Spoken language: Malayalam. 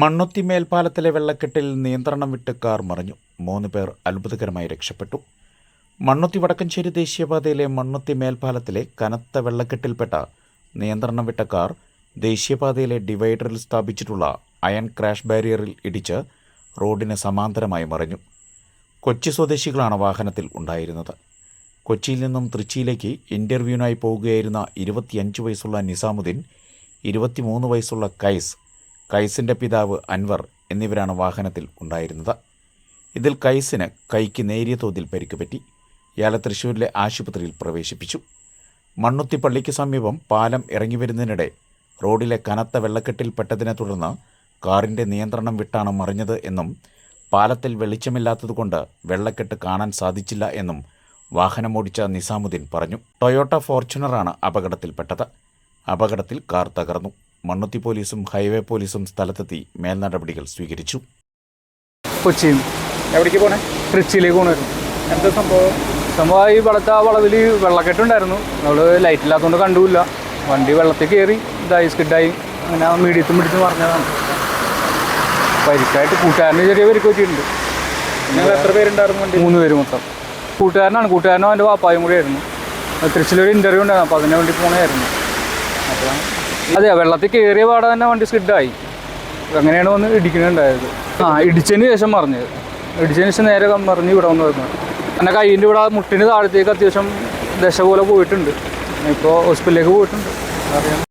മണ്ണുത്തി മേൽപ്പാലത്തിലെ വെള്ളക്കെട്ടിൽ നിയന്ത്രണം വിട്ട് കാർ മറിഞ്ഞു. മൂന്ന് പേർ അത്ഭുതകരമായി രക്ഷപ്പെട്ടു. മണ്ണുത്തി വടക്കഞ്ചേരി ദേശീയപാതയിലെ മണ്ണുത്തി മേൽപ്പാലത്തിലെ കനത്ത വെള്ളക്കെട്ടിൽപ്പെട്ട നിയന്ത്രണം വിട്ട കാർ ദേശീയപാതയിലെ ഡിവൈഡറിൽ സ്ഥാപിച്ചിട്ടുള്ള അയൺ ക്രാഷ് ബാരിയറിൽ ഇടിച്ച് റോഡിന് സമാന്തരമായി മറിഞ്ഞു. കൊച്ചി സ്വദേശികളാണ് വാഹനത്തിൽ ഉണ്ടായിരുന്നത്. കൊച്ചിയിൽ നിന്നും തൃച്ചിയിലേക്ക് ഇന്റർവ്യൂവിനായി പോവുകയായിരുന്ന ഇരുപത്തിയഞ്ച് വയസ്സുള്ള നിസാമുദ്ദീൻ ഇരുപത്തിമൂന്ന് വയസ്സുള്ള കൈസ് കൈസിന്റെ പിതാവ് അൻവർ എന്നിവരാണ് വാഹനത്തിൽ ഉണ്ടായിരുന്നത്. ഇതിൽ കൈസിന് കൈക്ക് നേരിയ തോതിൽ പരിക്ക് പറ്റി ഇയാളെ തൃശൂരിലെ ആശുപത്രിയിൽ പ്രവേശിപ്പിച്ചു. മണ്ണുത്തിപ്പള്ളിക്ക് സമീപം പാലം ഇറങ്ങി വരുന്നതിനിടെ റോഡിലെ കനത്ത വെള്ളക്കെട്ടിൽപ്പെട്ടതിനെ തുടർന്ന് കാറിന്റെ നിയന്ത്രണം വിട്ടാണ് മറിഞ്ഞത് എന്നും പാലത്തിൽ വെളിച്ചമില്ലാത്തതുകൊണ്ട് വെള്ളക്കെട്ട് കാണാൻ സാധിച്ചില്ല എന്നും വാഹനമോടിച്ച നിസാമുദ്ദീൻ പറഞ്ഞു. ടൊയോട്ട ഫോർച്യൂണറാണ് അപകടത്തിൽപ്പെട്ടത്. അപകടത്തിൽ കാർ തകർന്നു. മണ്ണുത്തി പോലീസും ഹൈവേ പോലീസും സ്ഥലത്തെത്തി മേൽനടപടികൾ സ്വീകരിച്ചു. കൊച്ചി. എവിടേക്ക് പോണേ? ട്രിച്ചിയിലേക്ക് പോണായിരുന്നു. എന്താ സംഭവം? സംഭവം ഈ വെള്ളത്തെ ആ വളവിൽ വെള്ളക്കെട്ടുണ്ടായിരുന്നു നമ്മൾ ലൈറ്റ് ഇല്ലാത്തതുകൊണ്ട് കണ്ടുമില്ല വണ്ടി വെള്ളത്തിൽ കയറി ഇതായി സ്കിഡായി അങ്ങനെ ആ മീഡിയത്തും പിടിച്ച് പറഞ്ഞതാണ് പരിക്കായിട്ട് കൂട്ടുകാരന് ചെറിയ പരിക്ക് പറ്റിയിട്ടുണ്ട്. നിങ്ങൾ എത്ര പേരുണ്ടായിരുന്നു വണ്ടി മൂന്ന് പേര് മൊത്തം. കൂട്ടുകാരനാണ്. കൂട്ടുകാരനും അവന്റെ വാപ്പായും കൂടി ആയിരുന്നു തൃശ്ശൂർ ഇന്റർവ്യൂ ഉണ്ടായിരുന്നു. അപ്പോൾ അതിനെ വേണ്ടി പോകണമായിരുന്നു അപ്പോൾ അതെ വെള്ളത്തിൽ കയറിയ പാടെ തന്നെ വണ്ടി സ്കിഡായി. അങ്ങനെയാണ് വന്ന് ഇടിക്കുന്നുണ്ടായത് ആ ഇടിച്ചതിന് ശേഷം പറഞ്ഞത് ഇടിച്ചതിന് ശേഷം നേരെ മറിഞ്ഞ് ഇവിടെ വന്ന് വരുന്നത് എന്റെ കയ്യിന്റെ ഇവിടെ മുട്ടിന് താഴത്തേക്ക് അത്യാവശ്യം ദശ പോലെ പോയിട്ടുണ്ട്. ഇപ്പോൾ ഹോസ്പിറ്റലിലേക്ക് പോയിട്ടുണ്ട്. അറിയാം.